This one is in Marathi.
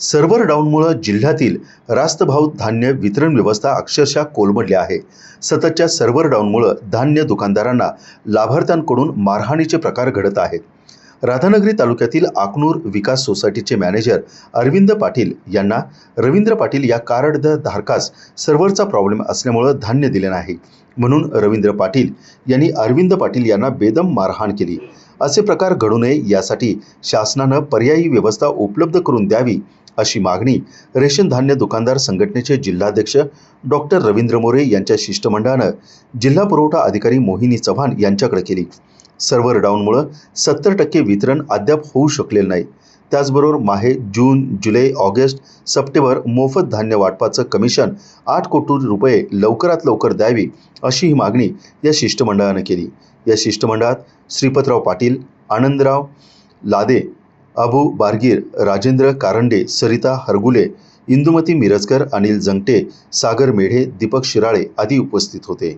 सर्व्हर डाऊनमुळं जिल्ह्यातील रास्तभाव धान्य वितरण व्यवस्था अक्षरशः कोलमडली आहे. सततच्या सर्व्हर डाऊनमुळं धान्य दुकानदारांना लाभार्थ्यांकडून मारहाणीचे प्रकार घडत आहेत. राधानगरी तालुक्यातील आकनूर विकास सोसायटीचे मॅनेजर अरविंद पाटील यांना रवींद्र पाटील या कार्ड धारकास सर्व्हरचा प्रॉब्लेम असल्यामुळं धान्य दिले नाही. म्हणून रवींद्र पाटील यांनी अरविंद पाटील यांना बेदम मारहाण केली. असे प्रकार घडू नये यासाठी शासनानं पर्यायी व्यवस्था उपलब्ध करून द्यावी अशी मागणी रेशन धान्य दुकानदार संघटनेचे जिल्हाध्यक्ष डॉक्टर रवींद्र मोरे यांच्या शिष्टमंडळानं जिल्हा पुरवठा अधिकारी मोहिनी चव्हाण यांच्याकडे केली. सर्व्हर डाऊनमुळं सत्तर टक्के वितरण अद्याप होऊ शकलेलं नाही. त्याचबरोबर माहे जून जुलै ऑगस्ट सप्टेंबर मोफत धान्य वाटपाचं कमिशन आठ कोटी रुपये लवकरात लवकर द्यावी अशी ही मागणी या शिष्टमंडळानं केली. या शिष्टमंडळात श्रीपतराव पाटील आनंदराव लादे अबू बारगीर राजेंद्र कारंडे सरिता हरगुले इंदुमती मिरजकर अनिल जंगटे सागर मेढे दीपक शिराळे आदी उपस्थित होते.